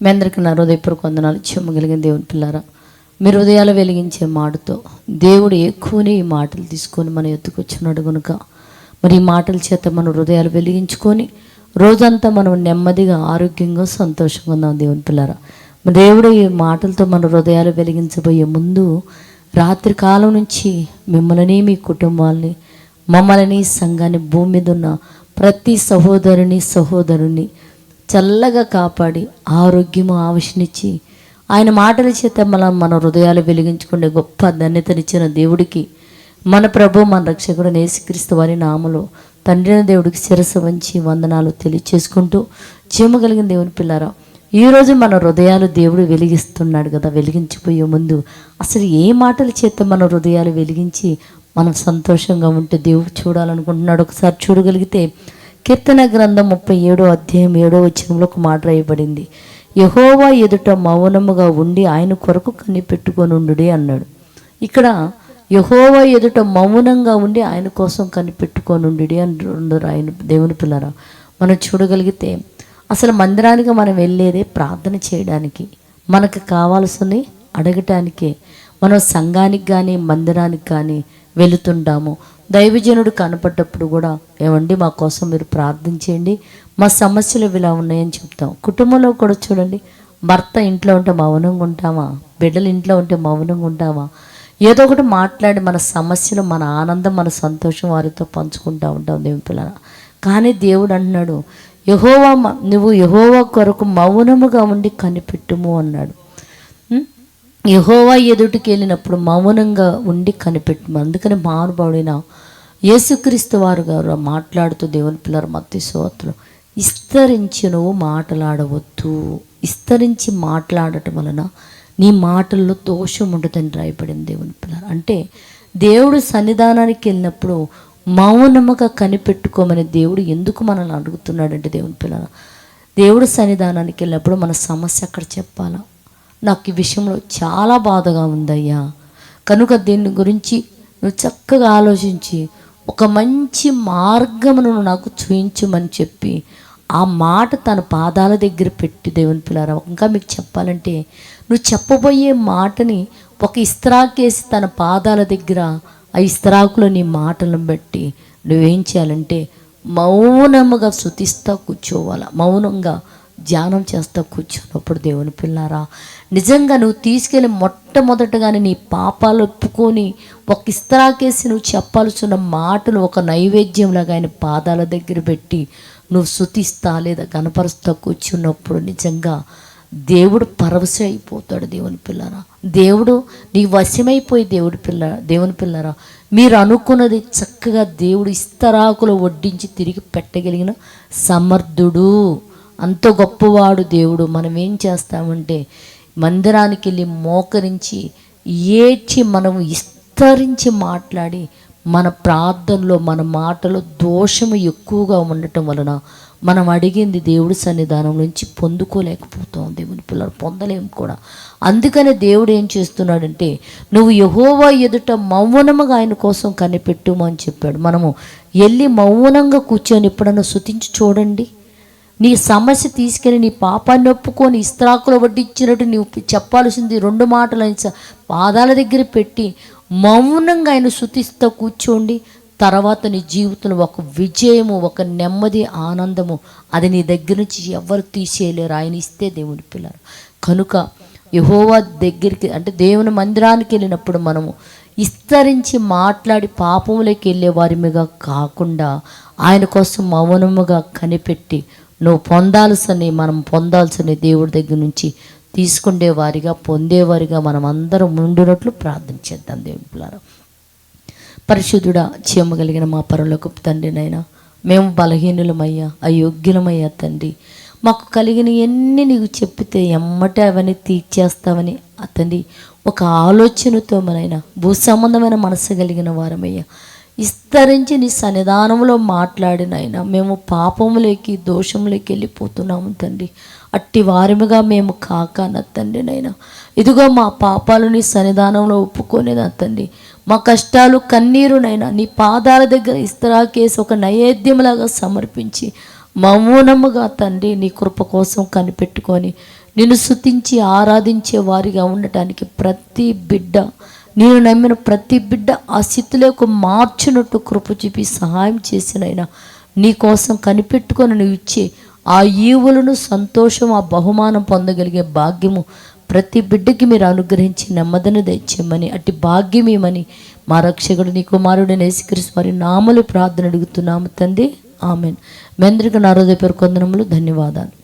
మీ అందరికీ నా హృదయపూర్వక వందనాలు. చెమ్మగలిగిన దేవుని పిల్లారా మీరు హృదయాలు వెలిగించే మాటతో దేవుడు ఎక్కువనే ఈ మాటలు తీసుకొని మన ఎత్తుకు కనుక మరి ఈ మాటల చేత మన హృదయాలు వెలిగించుకొని రోజంతా మనం నెమ్మదిగా ఆరోగ్యంగా సంతోషంగా ఉందాం దేవుని పిల్లారా. మరి దేవుడు ఈ మాటలతో మన హృదయాలు వెలిగించబోయే ముందు రాత్రి కాలం నుంచి మిమ్మల్ని మీ కుటుంబాలని మమ్మల్ని సంఘాన్ని భూమి మీద ఉన్న ప్రతి సహోదరుని సహోదరుని చల్లగా కాపాడి ఆరోగ్యము ఆవశనిచ్చి ఆయన మాటల చేత మనం మన హృదయాలు వెలిగించుకునే గొప్ప ధన్యతనిచ్చిన దేవుడికి మన ప్రభు మన రక్షకుడు నేసుక్రీస్తు వారి నామలో తండ్రిన దేవుడికి శిరస వంచి వందనాలు తెలియచేసుకుంటూ చీమ కలిగిన దేవుని పిల్లారా ఈరోజు మన హృదయాలు దేవుడు వెలిగిస్తున్నాడు కదా వెలిగించిపోయే ముందు అసలు ఏ మాటల చేత మన హృదయాలు వెలిగించి మనం సంతోషంగా ఉంటే దేవుడు చూడాలనుకుంటున్నాడు? ఒకసారి చూడగలిగితే కీర్తన గ్రంథం ముప్పై ఏడో అధ్యాయం ఏడో వచనంలో ఒక మాట రాయబడింది. యహోవా ఎదుట మౌనముగా ఉండి ఆయన కొరకు కనిపెట్టుకొనుండుడి అన్నాడు. ఇక్కడ యహోవా ఎదుట మౌనంగా ఉండి ఆయన కోసం కనిపెట్టుకొనుండుడి అంటున్నారు ఆయన దేవుని పిల్లరా. మనం చూడగలిగితే అసలు మందిరానికి మనం వెళ్ళేదే ప్రార్థన చేయడానికి మనకు కావాల్సింది అడగటానికే మనం సంఘానికి కానీ మందిరానికి కానీ వెళుతుంటాము. దైవజనుడు కనపడ్డప్పుడు కూడా ఏమండి మా కోసం మీరు ప్రార్థించేయండి మా సమస్యలు ఇలా ఉన్నాయని చెప్తాం. కుటుంబంలో కూడా చూడండి భర్త ఇంట్లో ఉంటే మౌనంగా ఉంటామా? బిడ్డలు ఇంట్లో ఉంటే మౌనంగా ఉంటామా? ఏదో ఒకటి మాట్లాడి మన సమస్యలు మన ఆనందం మన సంతోషం వారితో పంచుకుంటూ ఉంటాం దేవుని పిల్లల కానీ దేవుడు అంటున్నాడు యహోవా నువ్వు యహోవా కొరకు మౌనముగా ఉండి కనిపెట్టుము అన్నాడు. యహోవా ఎదుటికి వెళ్ళినప్పుడు మౌనంగా ఉండి కనిపెట్టు. అందుకని మారుబడిన యేసుక్రీస్తు వారు గారు మాట్లాడుతూ దేవుని పిల్లలు మత్తి సోత్రులు విస్తరించి నువ్వు మాట్లాడవద్దు. విస్తరించి మాట్లాడటం వలన నీ మాటల్లో దోషం ఉండదని రాయబడింది దేవుని పిల్లలు. అంటే దేవుడు సన్నిధానానికి వెళ్ళినప్పుడు మౌనముగా కనిపెట్టుకోమని దేవుడు ఎందుకు మనల్ని అడుగుతున్నాడంటే దేవుని పిల్లల దేవుడు సన్నిధానానికి వెళ్ళినప్పుడు మన సమస్య అక్కడ చెప్పాలా? నాకు ఈ విషయంలో చాలా బాధగా ఉందయ్యా. కనుక దీని గురించి నువ్వు చక్కగా ఆలోచించి ఒక మంచి మార్గమును నాకు చూయించమని చెప్పి ఆ మాట తన పాదాల దగ్గర పెట్టి దేవుని పిల్లారా ఇంకా మీకు చెప్పాలంటే నువ్వు చెప్పబోయే మాటని ఒక ఇస్త్రాకేసి తన పాదాల దగ్గర ఆ ఇస్త్రాకులో నీ మాటలను బట్టి నువ్వేం చేయాలంటే మౌనముగా శృతిస్తా కూర్చోవాలా? మౌనంగా ధ్యానం చేస్తా కూర్చున్నప్పుడు దేవుని పిల్లారా నిజంగా నువ్వు తీసుకెళ్ళి మొట్టమొదటగానే నీ పాపాలు ఒప్పుకొని ఒక ఇస్తరాకేసి నువ్వు చెప్పాల్సిన మాటలు ఒక నైవేద్యంలాగా ఆయన పాదాల దగ్గర పెట్టి నువ్వు శుతిస్తా లేదా కనపరుస్తా కూర్చున్నప్పుడు నిజంగా దేవుడు పరవశ అయిపోతాడు దేవుని పిల్లరా. దేవుడు నీ వశమైపోయి దేవుడి పిల్ల దేవుని పిల్లరా మీరు అనుకున్నది చక్కగా దేవుడు ఇస్తరాకులు వడ్డించి తిరిగి పెట్టగలిగిన సమర్థుడు. అంత గొప్పవాడు దేవుడు. మనం ఏం చేస్తామంటే మందిరానికి వెళ్ళి మోకరించి ఏడ్చి మనం విస్తరించి మాట్లాడి మన ప్రార్థనలో మన మాటలో దోషము ఎక్కువగా ఉండటం వలన మనం అడిగింది దేవుడి సన్నిధానం నుంచి పొందుకోలేకపోతాం దేవుని పిల్లలు పొందలేం కూడా. అందుకనే దేవుడు ఏం చేస్తున్నాడంటే నువ్వు యహోవా ఎదుట మౌనముగా ఆయన కోసం కనిపెట్టుమని చెప్పాడు. మనము వెళ్ళి మౌనంగా కూర్చొని ఎప్పుడన్నా శుతించి చూడండి. నీ సమస్య తీసుకెళ్ళి నీ పాపాన్ని ఒప్పుకొని ఇస్త్రాకులు వడ్డించినట్టు నీవు చెప్పాల్సింది రెండు మాటలు ఆయన పాదాల దగ్గర పెట్టి మౌనంగా ఆయన శుతిస్తూ కూర్చోండి. తర్వాత నీ జీవితంలో ఒక విజయము ఒక నెమ్మది ఆనందము అది నీ దగ్గర నుంచి ఎవరు తీసేయలేరు. ఆయన ఇస్తే దేవుని పిల్లలు. కనుక యహోవా దగ్గరికి అంటే దేవుని మందిరానికి వెళ్ళినప్పుడు మనము విస్తరించి మాట్లాడి పాపములకి వెళ్ళే వారిమిగా కాకుండా ఆయన కోసం మౌనముగా కనిపెట్టి నువ్వు పొందాల్సిన మనం పొందాల్సిన దేవుడి దగ్గర నుంచి తీసుకునే వారిగా పొందేవారిగా మనం అందరం ఉండినట్లు ప్రార్థన చేద్దాం దేవుని పిల్లలు చీమ కలిగిన మా పరులకు తండ్రినైనా మేము బలహీనులమయ్యా అయోగ్యులమయ్యా తండ్రి. మాకు కలిగిన ఎన్ని నీకు చెప్పితే ఎమ్మటే అవన్నీ తీర్చేస్తావని అతండి ఒక ఆలోచనతో మనైనా భూ సంబంధమైన మనసు కలిగిన వారమయ్యా. విస్తరించి నీ సన్నిధానంలో మాట్లాడినైనా మేము పాపములోకి దోషములోకి వెళ్ళిపోతున్నాము తండ్రి. అట్టి వారముగా మేము కాక నా నైనా ఇదిగో మా పాపాలు నీ సన్నిధానంలో ఒప్పుకొని నా తండ్రి. మా కష్టాలు కన్నీరునైనా నీ పాదాల దగ్గర ఇస్తరాకేసి ఒక నైవేద్యంలాగా సమర్పించి మౌనముగా తండ్రి నీ కృప కోసం కనిపెట్టుకొని నిన్ను శుతించి ఆరాధించే వారిగా ఉండటానికి ప్రతి బిడ్డ నేను నమ్మిన ప్రతి బిడ్డ ఆ స్థితిలోకి మార్చినట్టు కృప చూపి సహాయం చేసినైనా నీ కోసం కనిపెట్టుకొని నువ్వు ఇచ్చే ఆ ఈవులను సంతోషం ఆ బహుమానం పొందగలిగే భాగ్యము ప్రతి బిడ్డకి మీరు అనుగ్రహించి నెమ్మదిని తెచ్చేయమని అట్టి భాగ్యమేమని మా రక్షకుడు నీ కుమారుడు నేసుకరిసి వారి నామలు ప్రార్థన అడుగుతున్నాము తండ్రి. ఆమెన్. మెంద్రిక నారోదయ పేరు కొందనములు ధన్యవాదాలు.